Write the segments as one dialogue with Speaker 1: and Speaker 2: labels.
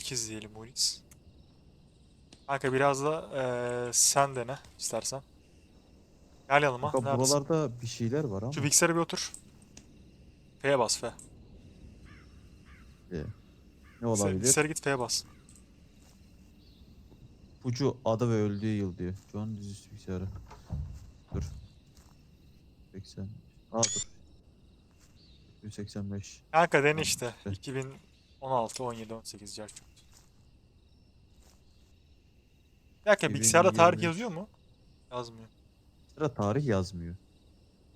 Speaker 1: 8 diyelim Ulis. Kanka biraz da ee, sen dene istersen. Gel yanıma.
Speaker 2: Kanka
Speaker 1: neredesin?
Speaker 2: buralarda bir şeyler var ama.
Speaker 1: Şu bilgisayara bir otur. F'ye bas F.
Speaker 2: Ee,
Speaker 1: ne
Speaker 2: olabilir?
Speaker 1: Bilgisayara git F'ye bas.
Speaker 2: Ucu adı ve öldüğü yıl diyor. John dizüstü bilgisayarı. Dur. 80. Aa dur. 185.
Speaker 1: Kanka
Speaker 2: den
Speaker 1: işte.
Speaker 2: 2000
Speaker 1: 16, 17, 18 yer çok. Bir dakika bilgisayarda tarih yazıyor mu? Yazmıyor.
Speaker 2: Sıra tarih yazmıyor.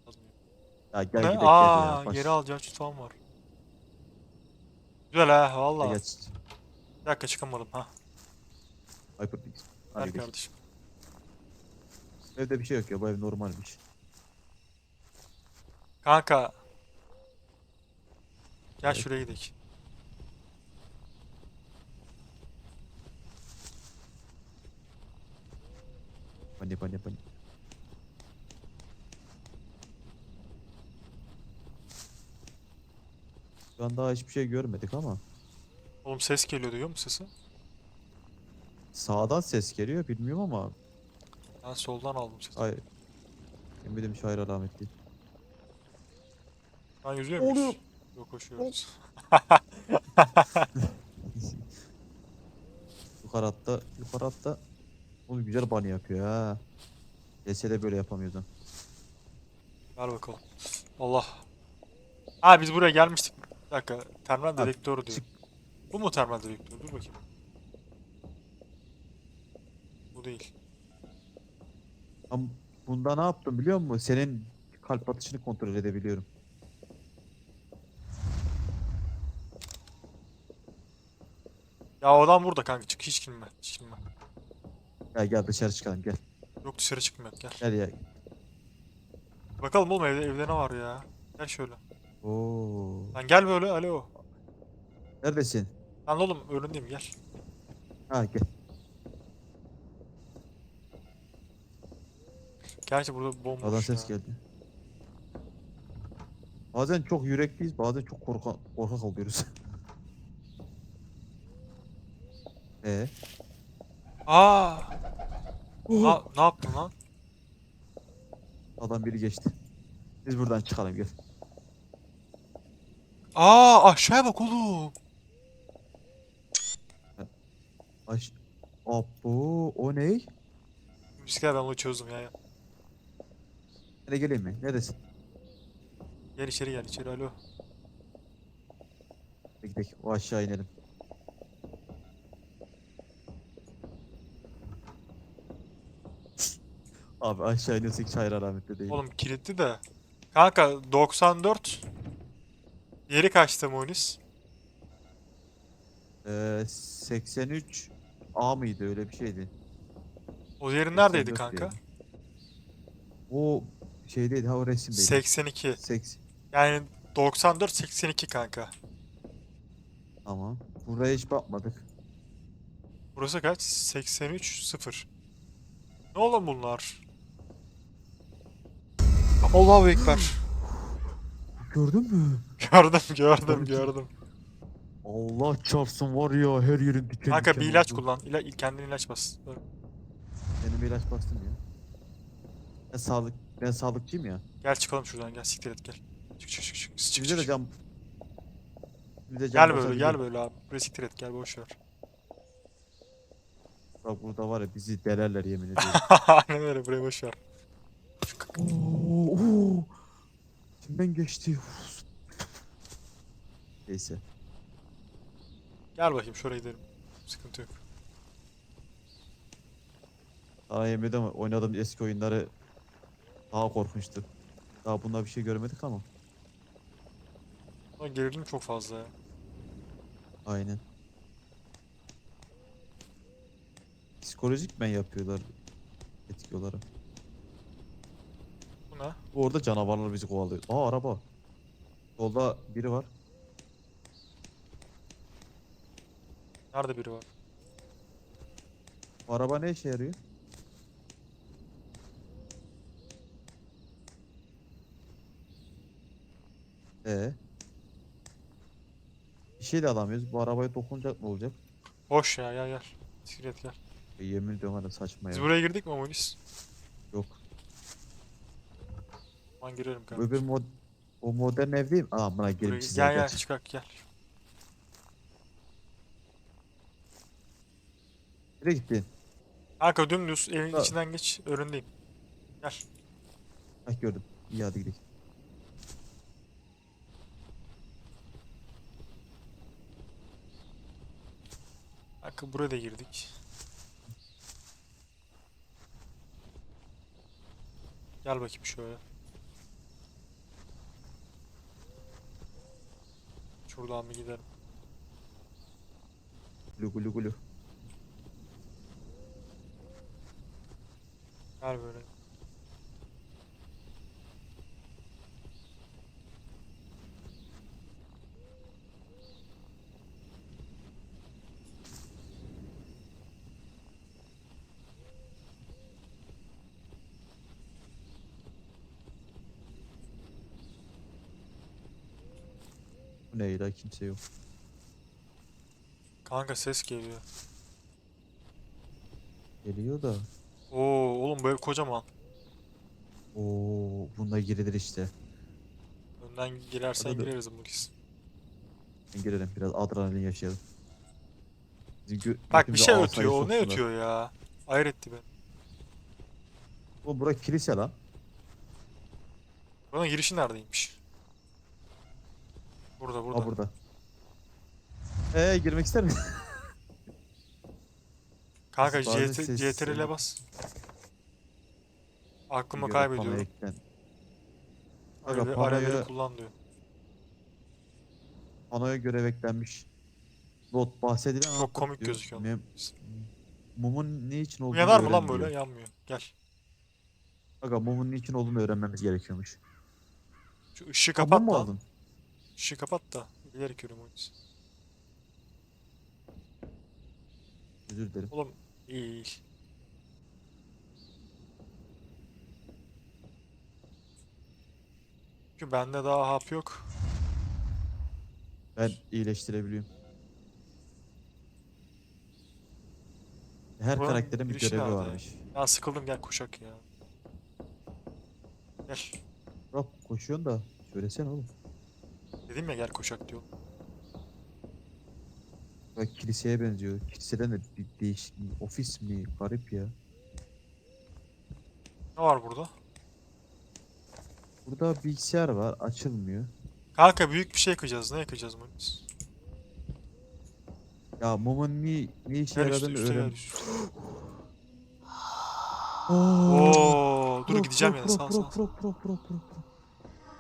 Speaker 1: Yazmıyor.
Speaker 2: Ya gel
Speaker 1: Ne?
Speaker 2: gidelim.
Speaker 1: Aa, geri al Cerçut falan var. Güzel ha valla.
Speaker 2: Geç.
Speaker 1: Bir dakika çıkamadım ha.
Speaker 2: Hyperlink.
Speaker 1: Ver kardeşim.
Speaker 2: Evde bir şey yok ya bu ev normalmiş.
Speaker 1: Kanka. Gel
Speaker 2: Evet.
Speaker 1: şuraya gidelim.
Speaker 2: Pani pani pani. Şu an daha hiçbir şey görmedik ama
Speaker 1: Oğlum ses geliyor duyuyor musun sesi?
Speaker 2: sağdan ses geliyor bilmiyorum ama
Speaker 1: Ben soldan aldım sesi.
Speaker 2: ay eminim şair alamet değil.
Speaker 1: Ben yüzüyor
Speaker 2: Oluyor.
Speaker 1: muyuz? Yok koşuyoruz.
Speaker 2: Yukarı hatta yukarı hatta bunu güzel bunny yapıyor ha. De böyle yapamıyordu.
Speaker 1: Ver bakalım. Allah. Ha biz buraya gelmiştik. Bir dakika. Terminal
Speaker 2: Ha,
Speaker 1: direktörü diyor. Bu mu terminal direktörü? Dur bakayım. Bu değil.
Speaker 2: Ama bunda ne yaptım biliyor musun? Senin kalp atışını kontrol edebiliyorum.
Speaker 1: Ya adam burada kanka. Çık hiç girme. Hiç girme.
Speaker 2: Gel gel dışarı çıkalım gel.
Speaker 1: Yok dışarı çıkmıyor. Gel.
Speaker 2: Gel ya.
Speaker 1: Bakalım oğlum evde, evde ne var ya. Gel şöyle.
Speaker 2: Oo.
Speaker 1: Lan gel böyle. Alo.
Speaker 2: Neredesin?
Speaker 1: Lan oğlum önündeyim gel.
Speaker 2: Ha gel.
Speaker 1: Gerçi burada bomboş
Speaker 2: Adam ses geldi. Bazen çok yürekliyiz, bazen çok korka korkak oluyoruz. Ee,
Speaker 1: Aa! Na, ne yaptın lan?
Speaker 2: adam biri geçti. Biz buradan çıkalım gel.
Speaker 1: Aa aşağıya bak oğlum.
Speaker 2: Aş Abo, o ne?
Speaker 1: Bisiklet ben onu çözdüm ya.
Speaker 2: Nereye geleyim mi? Neredesin?
Speaker 1: Gel içeri gel içeri alo.
Speaker 2: Gidelim. O aşağı inelim. Abi aşağı iniyorsak şair alametli değil.
Speaker 1: Oğlum kilitli de. Kanka 94. Diğeri kaçtı Munis?
Speaker 2: Ee, 83 A mıydı öyle bir şeydi.
Speaker 1: O diğeri neredeydi
Speaker 2: 84
Speaker 1: kanka?
Speaker 2: diyelim. O şeydeydi ha o resimdeydi.
Speaker 1: 82.
Speaker 2: Seks.
Speaker 1: Yani 94 82 kanka.
Speaker 2: Tamam. Buraya hiç bakmadık.
Speaker 1: Burası kaç? 83 0. Ne oğlum bunlar? Allahu ekber.
Speaker 2: Gördün mü?
Speaker 1: gördüm gördüm gördüm.
Speaker 2: Allah çarpsın var ya her yerin diken
Speaker 1: Kanka
Speaker 2: diken
Speaker 1: bir ilaç
Speaker 2: oldu.
Speaker 1: kullan. İla kendin ilaç bas.
Speaker 2: Benim bir ilaç bastım ya. Ben sağlık ben sağlıkçıyım ya.
Speaker 1: Gel çıkalım şuradan gel siktir et gel. Çık çık çık çık. çık, çık.
Speaker 2: cam Bize de cam
Speaker 1: Gel böyle gel böyle abi. Buraya siktir et gel boş ver.
Speaker 2: Bak burada var ya bizi delerler yemin ediyorum.
Speaker 1: Aynen öyle buraya boş ver.
Speaker 2: İçimden geçti. Neyse.
Speaker 1: Gel bakayım şuraya gidelim. Sıkıntı yok.
Speaker 2: Sana yemin ediyorum oynadığım eski oyunları daha korkunçtu. Daha bunda bir şey görmedik ama.
Speaker 1: Ama gerilim çok fazla ya.
Speaker 2: Aynen. Psikolojik men yapıyorlar etki olarak.
Speaker 1: Ne?
Speaker 2: Orada canavarlar bizi kovalıyor. Aa araba. Solda biri var.
Speaker 1: Nerede biri var?
Speaker 2: Bu araba ne işe yarıyor? Ee? Bir şey de alamıyoruz. Bu arabaya dokunacak mı olacak?
Speaker 1: Boş ya gel gel. Sikret gel.
Speaker 2: E, yemin ediyorum hala saçma
Speaker 1: Biz
Speaker 2: ya.
Speaker 1: buraya girdik mi Monis?
Speaker 2: Yok.
Speaker 1: Ben girerim
Speaker 2: Bu. Öbür mod o modern ev değil mi? Aa buna
Speaker 1: Buraya-
Speaker 2: girip size
Speaker 1: Gel gel çıkak gel.
Speaker 2: Nereye gittin?
Speaker 1: Kanka dümdüz evin
Speaker 2: Ha.
Speaker 1: içinden geç. Önündeyim. Gel.
Speaker 2: Ah gördüm. İyi hadi gidelim.
Speaker 1: Kanka buraya da girdik. Gel bakayım şöyle. Şuradan bir gidelim.
Speaker 2: Gulu gulu gulu.
Speaker 1: Gel böyle.
Speaker 2: Bu ne ya kimse yok.
Speaker 1: Kanka ses geliyor.
Speaker 2: Geliyor da.
Speaker 1: Oo oğlum böyle kocaman.
Speaker 2: Oo bunda girilir işte.
Speaker 1: Önden girersen
Speaker 2: Hadi
Speaker 1: gireriz bu.
Speaker 2: Ben girelim biraz adrenalin yaşayalım. Bizim
Speaker 1: Bak bir şey ötüyor. O ne ötüyor ya? Hayır etti beni.
Speaker 2: O bura kilise lan.
Speaker 1: Buranın girişi neredeymiş? Burada burada.
Speaker 2: Aa burada. Ee girmek ister misin?
Speaker 1: Kanka
Speaker 2: Bazen
Speaker 1: CT,
Speaker 2: ses-
Speaker 1: CTRL'e bas. Aklımı
Speaker 2: Göre panoya
Speaker 1: kaybediyorum.
Speaker 2: Aga
Speaker 1: Öyle
Speaker 2: panoya,
Speaker 1: arabayı kullan diyor.
Speaker 2: panoya görev eklenmiş. Not bahsedilen
Speaker 1: Çok komik gözüküyor.
Speaker 2: Mem- mumun ne için olduğunu
Speaker 1: Yanar mı lan böyle? Yanmıyor. Gel.
Speaker 2: Aga mumun ne için olduğunu öğrenmemiz gerekiyormuş.
Speaker 1: Şu ışığı
Speaker 2: Ha,
Speaker 1: kapat
Speaker 2: mum mu
Speaker 1: lan.
Speaker 2: aldın?
Speaker 1: Işığı kapat da. İleri yürüyorum oyuncusu.
Speaker 2: Özür dilerim.
Speaker 1: Oğlum iyi iyi. Çünkü bende daha hap yok.
Speaker 2: Ben iyileştirebiliyorum. Her
Speaker 1: Buranın
Speaker 2: karakterin bir görevi
Speaker 1: nerede?
Speaker 2: varmış.
Speaker 1: Ya sıkıldım gel koşak ya. Gel.
Speaker 2: Bak koşuyorsun da söylesene oğlum.
Speaker 1: Dedim ya gel koşak diyor.
Speaker 2: Bak kiliseye benziyor. Kiliseden de bir değişik ofis mi? Garip ya.
Speaker 1: Ne var burada?
Speaker 2: Burada bilgisayar var açılmıyor.
Speaker 1: Kanka büyük bir şey yakacağız. Ne yakacağız Muniz?
Speaker 2: Ya mumun ne, ne işe yaradığını öğren.
Speaker 1: Oo, dur gideceğim yani sağ
Speaker 2: pro.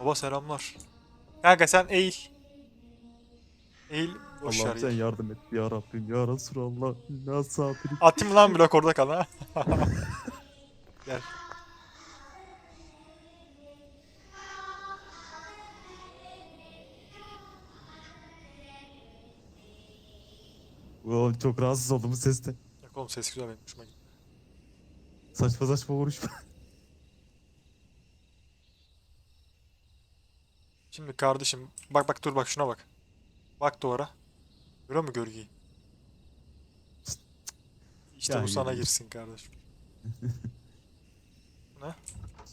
Speaker 1: Baba selamlar. Kanka sen eğil. Eğil. Boş
Speaker 2: Allah'ım sen
Speaker 1: ya.
Speaker 2: yardım et ya Rabbim ya Resulallah. Ya sabiri.
Speaker 1: Atayım lan blok orada kal ha. Gel.
Speaker 2: Oğlum çok rahatsız oldum bu sesten.
Speaker 1: Yok oğlum ses güzel benim hoşuma gitti.
Speaker 2: Saçma saçma konuşma.
Speaker 1: Şimdi kardeşim bak bak dur bak şuna bak. Bak duvara. Görüyor musun gölgeyi? İşte
Speaker 2: Ya
Speaker 1: bu sana
Speaker 2: yürü.
Speaker 1: girsin kardeşim.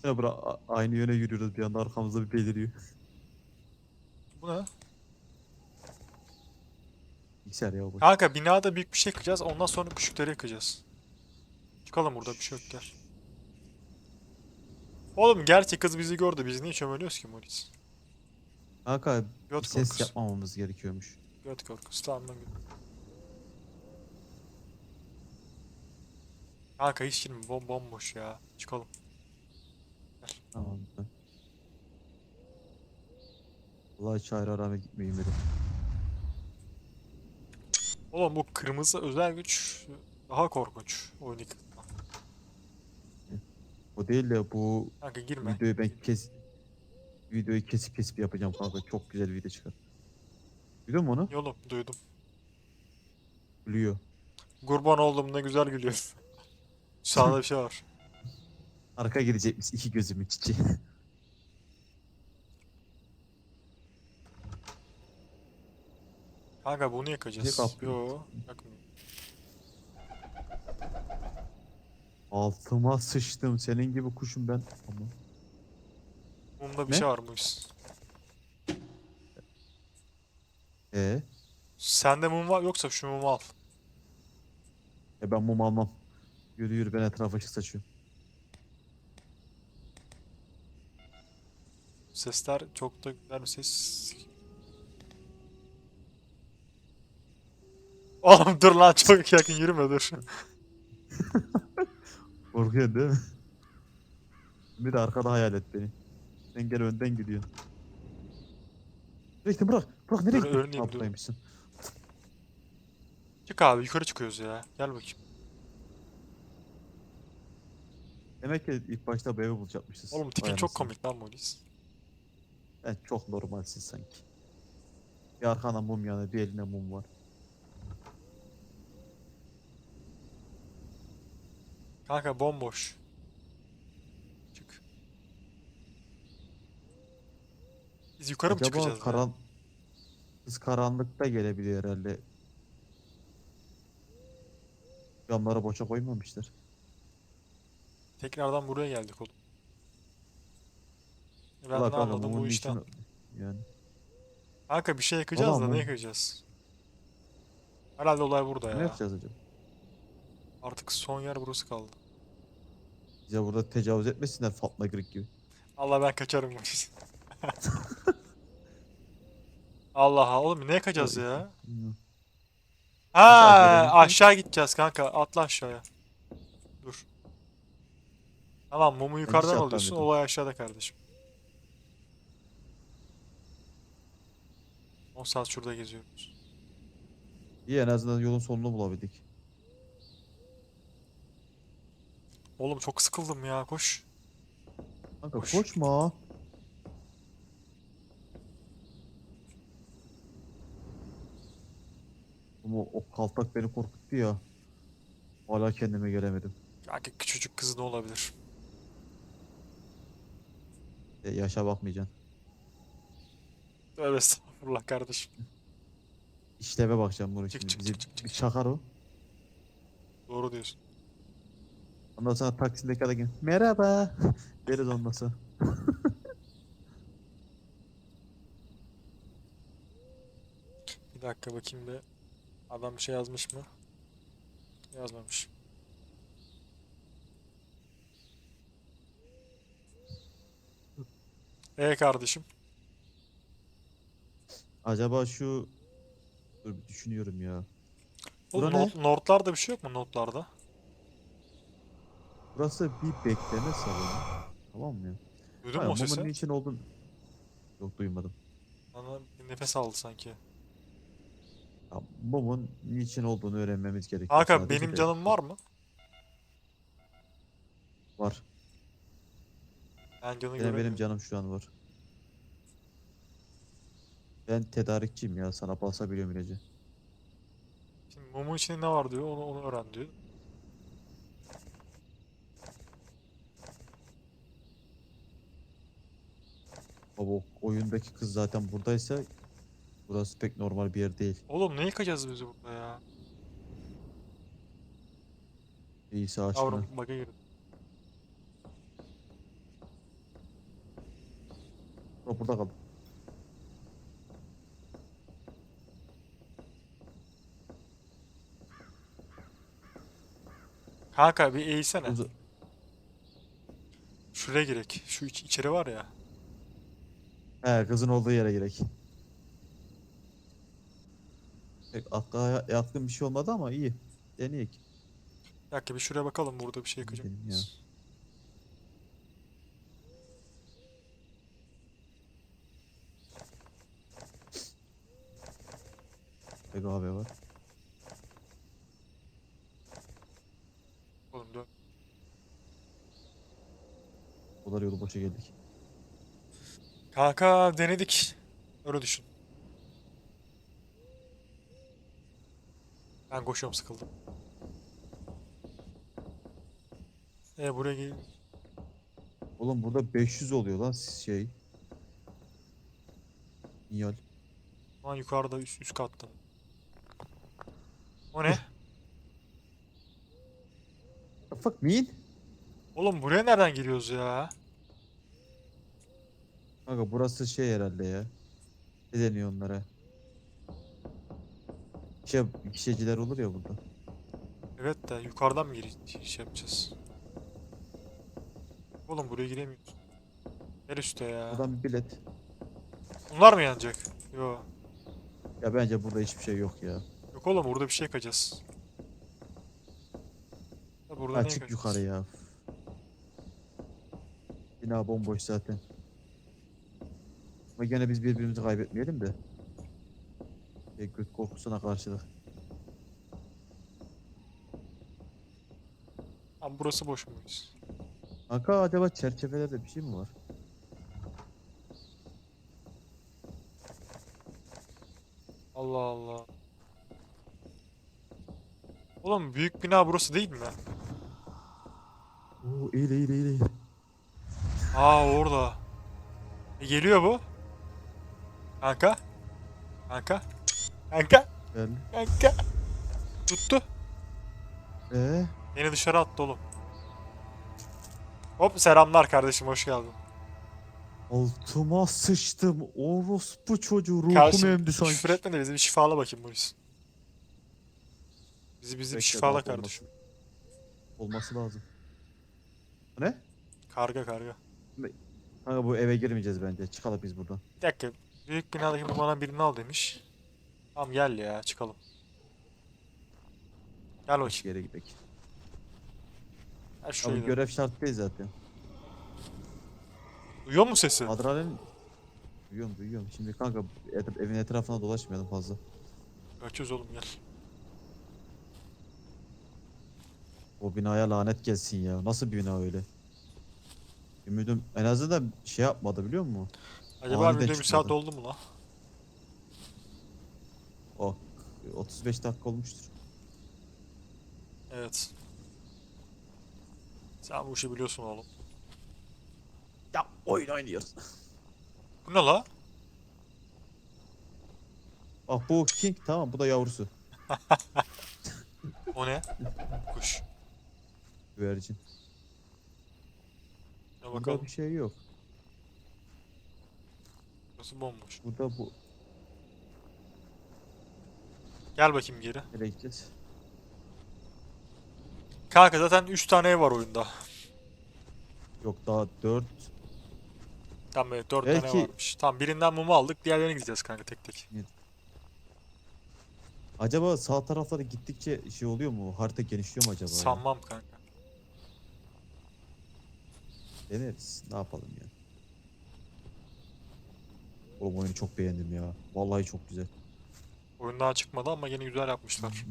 Speaker 2: Ya bura aynı yöne yürüyoruz bir anda arkamızda bir beliriyor.
Speaker 1: Bu ne?
Speaker 2: Bilgisayar ya bu.
Speaker 1: Kanka binada büyük bir şey yakacağız. Ondan sonra küçükleri yakacağız. Çıkalım burada bir şey yok gel. Oğlum gerçi kız bizi gördü. Biz niye çömeliyoruz ki Moritz?
Speaker 2: Kanka bir
Speaker 1: Göt
Speaker 2: ses
Speaker 1: korkusu.
Speaker 2: yapmamamız gerekiyormuş.
Speaker 1: Göt korkusu. Tamam lan. Kanka hiç girme. Bom bomboş ya. Çıkalım.
Speaker 2: Tamam. Vallahi çare arama gitmeyeyim dedim.
Speaker 1: Oğlum bu kırmızı özel güç daha korkunç. Oyun.
Speaker 2: O değil de bu
Speaker 1: Kanka girme.
Speaker 2: videoyu ben kes Videoyu kesip kesip yapacağım kanka. Çok güzel video çıkar. Duydun mu onu?
Speaker 1: Yolum duydum.
Speaker 2: Gülüyor.
Speaker 1: Kurban oldum ne güzel gülüyorsun. Sağda bir şey var.
Speaker 2: Arka gelecekmiş iki gözümün çiçi.
Speaker 1: Kanka bunu yakacağız. Yok yakmıyor.
Speaker 2: Altıma sıçtım senin gibi kuşum ben. Tamam.
Speaker 1: Mumda bir
Speaker 2: Ne?
Speaker 1: şey var Muis.
Speaker 2: e,
Speaker 1: Sende mum var yoksa şu mumu al.
Speaker 2: e ben mum almam. Yürü yürü ben etrafa ışık saçıyorum.
Speaker 1: Sesler çok da güzel bir ses. Oğlum dur lan çok yakın yürüme dur.
Speaker 2: Korkuyorsun değil mi? Bir de arkada hayal et beni. Sen gel önden gidiyorsun. Nereye gittin bırak. Bırak nereye
Speaker 1: Dur, önleyeyim, dur. Çık abi yukarı çıkıyoruz ya. Gel bakayım.
Speaker 2: Demek ki ilk başta bu evi bulacakmışız.
Speaker 1: Oğlum tipin
Speaker 2: Vay
Speaker 1: çok
Speaker 2: anasını.
Speaker 1: komik lan Muis.
Speaker 2: Sen çok normalsin sanki. Bir arkana mum yanıyor, bir eline mum var.
Speaker 1: Kanka bomboş. Çık. Biz yukarı mı
Speaker 2: Acaba
Speaker 1: çıkacağız?
Speaker 2: karan... Kız karanlıkta gelebiliyor herhalde. Camları boşa koymamışlar.
Speaker 1: Tekrardan buraya geldik oğlum. Ben
Speaker 2: Ulan
Speaker 1: ne
Speaker 2: kanka,
Speaker 1: anladım bu işten?
Speaker 2: için- Yani.
Speaker 1: Kanka bir şey yakacağız
Speaker 2: Ulan
Speaker 1: da ne
Speaker 2: mum.
Speaker 1: yakacağız? Herhalde olay burada
Speaker 2: Ne
Speaker 1: ya.
Speaker 2: yapacağız acaba?
Speaker 1: Artık son yer burası kaldı.
Speaker 2: Bize burada tecavüz etmesinler Fatma Girik gibi.
Speaker 1: Allah ben kaçarım bu. Allah oğlum ne yakacağız
Speaker 2: Tabii.
Speaker 1: ya? Ha aşağı gideceğiz kanka. Atla aşağıya. Dur. Tamam mumu yukarıdan alıyorsun. Olay aşağıda kardeşim. 10 saat şurada geziyoruz.
Speaker 2: İyi en azından yolun sonunu bulabildik.
Speaker 1: Oğlum çok sıkıldım ya koş.
Speaker 2: Kanka
Speaker 1: Koş.
Speaker 2: koşma. Ama o kaltak beni korkuttu ya. Hala kendime gelemedim.
Speaker 1: Kanka küçücük kız ne olabilir?
Speaker 2: E, yaşa bakmayacaksın.
Speaker 1: Tövbe estağfurullah kardeşim.
Speaker 2: İşleve bakacağım bunu
Speaker 1: Çık,
Speaker 2: şimdi.
Speaker 1: çık,
Speaker 2: Bizi
Speaker 1: çık, çık,
Speaker 2: bir çakar o.
Speaker 1: Doğru diyorsun.
Speaker 2: Ondan sonra taksindeki adam gibi merhaba deriz ondan sonra.
Speaker 1: Bir dakika bakayım bir. Adam bir şey yazmış mı? Yazmamış. E kardeşim.
Speaker 2: Acaba şu dur bir düşünüyorum ya.
Speaker 1: Oğlum
Speaker 2: Bura ne?
Speaker 1: not, notlarda bir şey yok mu notlarda?
Speaker 2: Burası bir bekleme salonu. Tamam mı ya?
Speaker 1: Duydun mu o sesi?
Speaker 2: niçin olduğunu... Yok duymadım.
Speaker 1: Bana bir nefes aldı sanki.
Speaker 2: Ya, mumun niçin olduğunu öğrenmemiz gerekiyor. Sadece
Speaker 1: benim
Speaker 2: de.
Speaker 1: canım var mı?
Speaker 2: Var.
Speaker 1: Ben canı
Speaker 2: Benim, benim
Speaker 1: göremiyorum.
Speaker 2: canım şu an var. Ben tedarikçiyim ya sana basabiliyorum ilacı.
Speaker 1: Şimdi mumun içinde ne var diyor onu, onu öğren diyor.
Speaker 2: Baba o oyundaki kız zaten buradaysa burası pek normal bir yer değil.
Speaker 1: Oğlum ne yıkacağız biz burada ya?
Speaker 2: İyisi aşkına.
Speaker 1: Yavrum bug'a girdim.
Speaker 2: Bak burada kal.
Speaker 1: Kanka bir eğilsene.
Speaker 2: Uza-
Speaker 1: Şuraya girek. Şu iç, içeri var ya.
Speaker 2: He kızın olduğu yere gerek. Pek akla yatkın bir şey olmadı ama iyi. Deneyek.
Speaker 1: Bir dakika bir şuraya bakalım burada bir şey yakacak
Speaker 2: Gidelim ya. Pek abi var.
Speaker 1: Oğlum dön.
Speaker 2: O kadar yolu boşa geldik.
Speaker 1: Kanka denedik. Öyle düşün. Ben koşuyorum sıkıldım. E buraya gel.
Speaker 2: Oğlum burada 500 oluyor lan şey. Sinyal.
Speaker 1: Şu an yukarıda üst, üst katta. O ne?
Speaker 2: Fuck mean?
Speaker 1: Oğlum buraya nereden giriyoruz ya?
Speaker 2: Kanka burası şey herhalde ya. Ne deniyor onlara? Şey, kişeciler olur ya burada.
Speaker 1: Evet de yukarıdan mı giriş şey yapacağız? Oğlum buraya giremiyoruz. Gel üstte ya.
Speaker 2: Buradan bir bilet.
Speaker 1: Bunlar mı yanacak? Yo.
Speaker 2: Ya bence burada hiçbir şey yok ya.
Speaker 1: Yok oğlum burada bir şey kaçacağız. Ya burada
Speaker 2: Ha
Speaker 1: ne
Speaker 2: çık
Speaker 1: kaçacağız?
Speaker 2: yukarı ya. Bina bomboş zaten. Ama gene biz birbirimizi kaybetmeyelim de. Şey, göt korkusuna karşılık.
Speaker 1: Ama burası boş muyuz?
Speaker 2: Kanka acaba çerçevelerde bir şey mi var?
Speaker 1: Allah Allah. Oğlum büyük bina burası değil mi?
Speaker 2: Oo eğil eğil eğil eğil.
Speaker 1: Aa orada. E, geliyor bu. Kanka. Kanka. Kanka.
Speaker 2: Geldi.
Speaker 1: Kanka. Tuttu.
Speaker 2: Ee,
Speaker 1: Beni dışarı attı oğlum. Hop selamlar kardeşim hoş geldin.
Speaker 2: altıma sıçtım. Orospu çocuğu ruhumu
Speaker 1: Kardeşim
Speaker 2: emdi sanki.
Speaker 1: küfür etme de bizi bir şifala bakayım Muris. Bizi bizi bir
Speaker 2: Bekle,
Speaker 1: şifala
Speaker 2: daha
Speaker 1: kardeşim.
Speaker 2: Olması lazım. Ne?
Speaker 1: Karga karga.
Speaker 2: Kanka bu eve girmeyeceğiz bence. Çıkalım biz buradan.
Speaker 1: Bir dakika. Büyük binadaki numaranın birini al demiş. Tamam gel ya çıkalım. Gel bakayım.
Speaker 2: yere gidelim.
Speaker 1: Gel şuraya
Speaker 2: Abi
Speaker 1: gidelim.
Speaker 2: görev şart değil zaten.
Speaker 1: Duyuyor musun sesi?
Speaker 2: Adrenalin... Duyuyorum duyuyorum. Şimdi kanka et- evin etrafına dolaşmayalım fazla.
Speaker 1: Kaçıyoruz oğlum gel.
Speaker 2: O binaya lanet gelsin ya. Nasıl bir bina öyle? Ümidim en azından şey yapmadı biliyor musun?
Speaker 1: Acaba
Speaker 2: Aniden
Speaker 1: saat
Speaker 2: çıkmadı.
Speaker 1: oldu mu la?
Speaker 2: O 35 dakika olmuştur.
Speaker 1: Evet. Sen bu işi biliyorsun oğlum.
Speaker 2: Ya oyun oynuyoruz.
Speaker 1: Bu ne la?
Speaker 2: Bak bu King tamam bu da yavrusu.
Speaker 1: O ne? Kuş.
Speaker 2: Güvercin. Burada
Speaker 1: bakalım.
Speaker 2: bir şey yok.
Speaker 1: Burası bomboş.
Speaker 2: Burada bu
Speaker 1: Gel bakayım geri.
Speaker 2: nereye gideceğiz?
Speaker 1: Kanka zaten 3 tane ev var oyunda.
Speaker 2: Yok daha 4
Speaker 1: Tamam evet 4
Speaker 2: Belki-
Speaker 1: tane varmış. Tamam birinden mumu aldık. Diğerlerine gideceğiz kanka tek tek.
Speaker 2: Acaba sağ taraflara gittikçe şey oluyor mu? Harita genişliyor mu acaba? ya?
Speaker 1: Sanmam kanka.
Speaker 2: Deneriz. Ne yapalım ya? Oğlum oyunu çok beğendim ya. Vallahi çok güzel.
Speaker 1: Oyun daha çıkmadı ama yine güzel yapmışlar.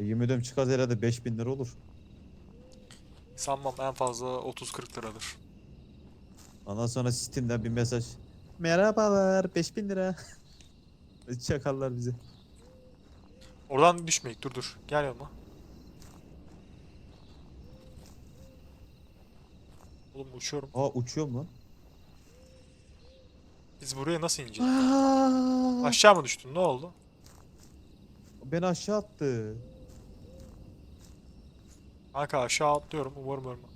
Speaker 2: Yemin ediyorum çıkar herhalde 5000 lira olur.
Speaker 1: Sanmam en fazla 30-40 liradır.
Speaker 2: Ondan sonra Steam'den bir mesaj. Merhabalar 5000 lira. Çakarlar bizi.
Speaker 1: Oradan düşmeyek dur dur. Gel yanıma. Oğlum uçuyorum.
Speaker 2: Aa uçuyor mu?
Speaker 1: Biz buraya nasıl ineceğiz?
Speaker 2: Aa,
Speaker 1: Aşağı mı düştün? Ne oldu?
Speaker 2: beni aşağı attı.
Speaker 1: Kanka aşağı atlıyorum. Umarım ölmem.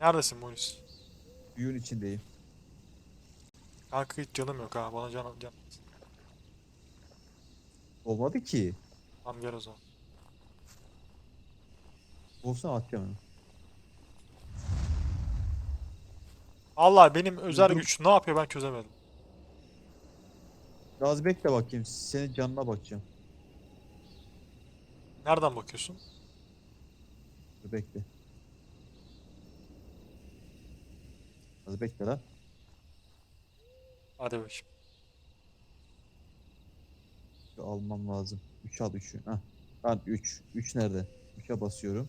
Speaker 1: Neredesin Monis?
Speaker 2: Büyün içindeyim.
Speaker 1: Kanka hiç canım yok ha. Bana can can.
Speaker 2: Olmadı ki.
Speaker 1: Tamam gel o zaman.
Speaker 2: Olsa atacağım onu.
Speaker 1: Allah benim özel güç ne yapıyor ben çözemedim.
Speaker 2: Biraz bekle bakayım. Senin canına bakacağım.
Speaker 1: Nereden bakıyorsun?
Speaker 2: Dur bekle. Az bekle lan.
Speaker 1: Hadi bakayım.
Speaker 2: Şu almam lazım. 3 al 3'ü. Heh. Lan 3. 3 nerede? 3'e basıyorum.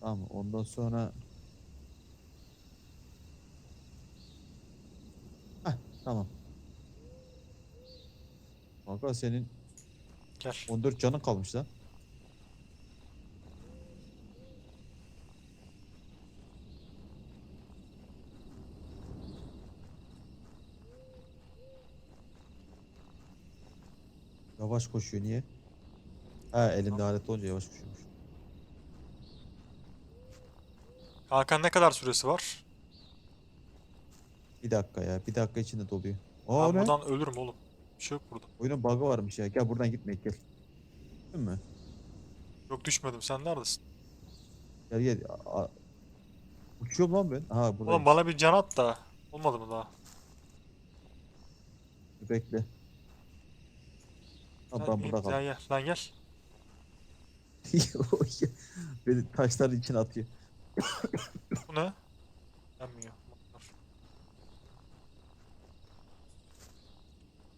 Speaker 2: Tamam ondan sonra Heh, tamam. Kanka senin
Speaker 1: Gel.
Speaker 2: 14 canın kalmış lan. Yavaş koşuyor niye? Ha elimde alet olunca yavaş koşuyormuş.
Speaker 1: Kanka ne kadar süresi var?
Speaker 2: Bir dakika ya. Bir dakika içinde doluyor. Aa
Speaker 1: ben
Speaker 2: ne?
Speaker 1: buradan ölürüm oğlum. Bir şey yok burada.
Speaker 2: Oyunun bug'ı varmış ya. Gel buradan gitme gel. Değil mi?
Speaker 1: Yok düşmedim. Sen neredesin?
Speaker 2: Gel gel. A- a- Uçuyorum lan ben. Aha buradayım.
Speaker 1: Oğlum bana bir can at da. Olmadı mı daha?
Speaker 2: Bekle. Tamam ben burada kaldım.
Speaker 1: gel. Lan gel.
Speaker 2: Beni taşların içine atıyor.
Speaker 1: Bu ne? Yenmiyor.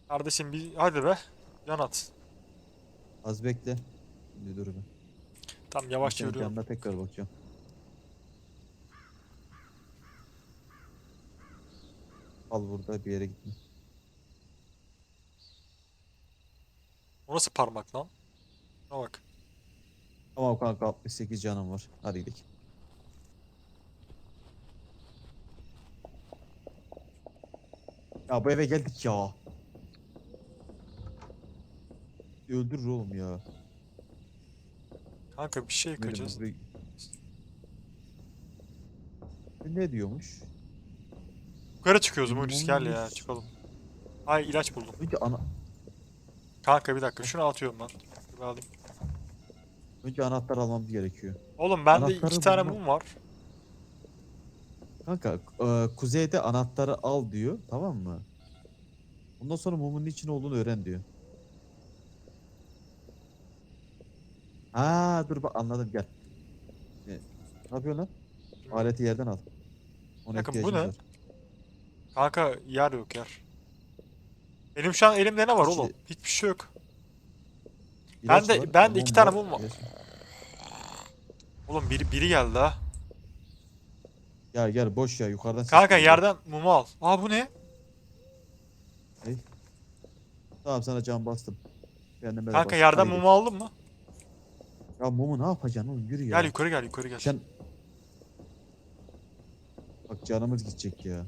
Speaker 1: Kardeşim bir hadi be. Can at.
Speaker 2: Az bekle. Şimdi dur bir.
Speaker 1: Tam yavaş
Speaker 2: Senin
Speaker 1: yürüyorum.
Speaker 2: yanına tekrar bakacağım. Al burada bir yere gitme.
Speaker 1: O nasıl parmak lan? Şuna bak.
Speaker 2: Tamam kanka 68 canım var. Hadi gidelim. Ya bu eve geldik ya. Öldürür oğlum ya.
Speaker 1: Kanka bir şey
Speaker 2: Benim
Speaker 1: yıkacağız.
Speaker 2: E, Ne diyormuş?
Speaker 1: Yukarı çıkıyoruz Mulis gel ya çıkalım. Ay ilaç buldum.
Speaker 2: Önce ana
Speaker 1: Kanka bir dakika şunu atıyorum. Bir alayım.
Speaker 2: önce anahtar almamız gerekiyor.
Speaker 1: Oğlum bende
Speaker 2: Anahtarı
Speaker 1: iki tane mum var.
Speaker 2: Kanka e, kuzeyde anahtarı al diyor tamam mı? Ondan sonra mumun için olduğunu öğren diyor. Ha dur bak anladım gel. Ne yapıyorsun lan? Aleti yerden al. Ona
Speaker 1: Bakın, bu
Speaker 2: ihtiyacımız
Speaker 1: ne?
Speaker 2: var.
Speaker 1: Kanka yer yok yer. Benim şu an elimde ne var
Speaker 2: İşte-
Speaker 1: oğlum? Hiçbir şey yok.
Speaker 2: İlaç
Speaker 1: de-
Speaker 2: var,
Speaker 1: ben de iki tane mum var.
Speaker 2: ilaç
Speaker 1: Oğlum biri, biri geldi ha.
Speaker 2: Gel gel boş ya yukarıdan ses
Speaker 1: Kanka
Speaker 2: geliyor.
Speaker 1: yerden mumu al. Aa bu ne?
Speaker 2: Tamam sana can bastım. Kendime de
Speaker 1: Kanka
Speaker 2: bastım.
Speaker 1: yerden
Speaker 2: Hadi
Speaker 1: mumu aldın mı?
Speaker 2: Ya mumu ne yapacaksın oğlum yürü ya.
Speaker 1: Gel yukarı gel yukarı gel.
Speaker 2: Sen... Bak canımız gidecek ya.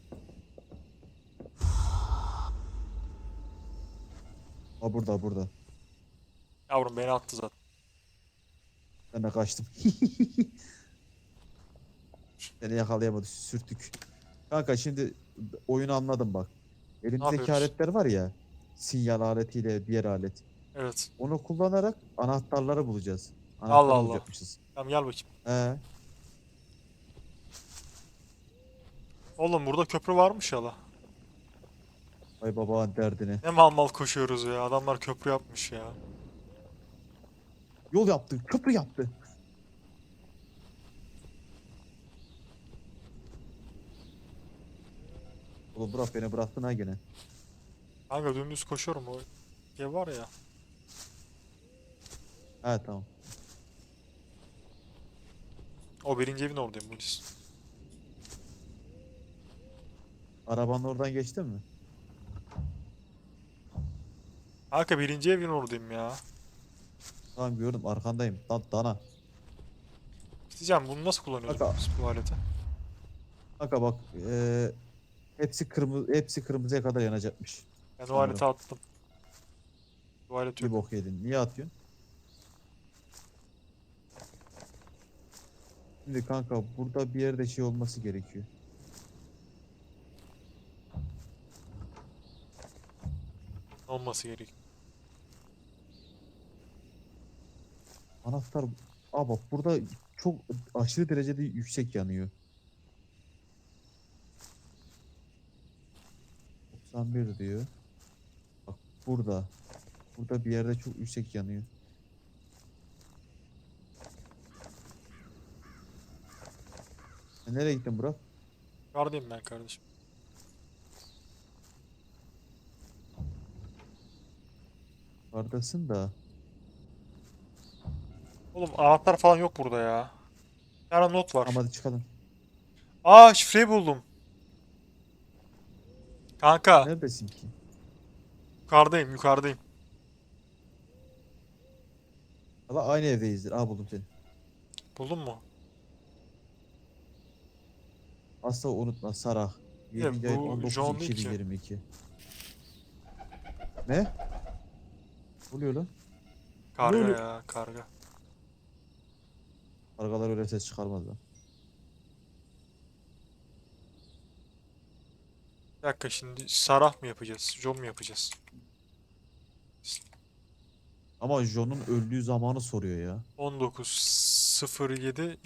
Speaker 2: Ha burada burada.
Speaker 1: Yavrum beni attı zaten.
Speaker 2: Ben de kaçtım. Beni yakalayamadı sürtük. Kanka şimdi oyunu anladım bak. Elimizdeki aletler var ya. Sinyal aletiyle diğer alet.
Speaker 1: Evet.
Speaker 2: Onu kullanarak anahtarları bulacağız.
Speaker 1: Allah
Speaker 2: Anahtarı
Speaker 1: Allah.
Speaker 2: bulacakmışız.
Speaker 1: Tamam gel bakayım.
Speaker 2: He.
Speaker 1: Oğlum burada köprü varmış ya la.
Speaker 2: Ay babanın derdine.
Speaker 1: Ne mal mal koşuyoruz ya. Adamlar köprü yapmış ya.
Speaker 2: Yol yaptı, köprü yaptı. Oğlum bırak beni bıraktın ha gene.
Speaker 1: Kanka dümdüz koşuyorum o ev var ya.
Speaker 2: He tamam.
Speaker 1: O birinci evin oradayım Mulis.
Speaker 2: Arabanın oradan geçtin mi?
Speaker 1: Kanka birinci evin oradayım ya.
Speaker 2: Tamam gördüm arkandayım. Dan dana.
Speaker 1: Diyeceğim bunu nasıl kullanıyoruz
Speaker 2: Kanka.
Speaker 1: biz bu aleti?
Speaker 2: Kanka bak eee hepsi kırmızı hepsi kırmızıya kadar yanacakmış.
Speaker 1: Ben o
Speaker 2: Sanırım.
Speaker 1: aleti attım. Bu alet
Speaker 2: Bir
Speaker 1: yok.
Speaker 2: bok yedin. Niye atıyorsun? Şimdi kanka burada bir yerde şey olması gerekiyor.
Speaker 1: Olması gerek.
Speaker 2: Anahtar Aa bak burada çok aşırı derecede yüksek yanıyor. 91 diyor. Bak burada. Burada bir yerde çok yüksek yanıyor. Nereye gittin Burak?
Speaker 1: Yukarıdayım ben kardeşim.
Speaker 2: Vardasın da.
Speaker 1: Oğlum anahtar falan yok burada ya. Bir tane not var.
Speaker 2: Ama hadi çıkalım.
Speaker 1: Aa şifreyi buldum. Kanka
Speaker 2: Neredesin ki?
Speaker 1: yukarıdayım yukarıdayım.
Speaker 2: Valla aynı evdeyizdir. Aa buldum seni.
Speaker 1: Buldun mu?
Speaker 2: Asla unutma Sarah.
Speaker 1: Ya
Speaker 2: 7. ayın
Speaker 1: bu
Speaker 2: 19
Speaker 1: John değil ki.
Speaker 2: 2022. Ne? Ne oluyor lan?
Speaker 1: Karga
Speaker 2: oluyor?
Speaker 1: ya karga.
Speaker 2: Kargalar öyle ses çıkarmaz lan.
Speaker 1: Bir dakika şimdi sarah mı yapacağız? John mu yapacağız?
Speaker 2: Ama John'un öldüğü zamanı soruyor ya.
Speaker 1: 19.07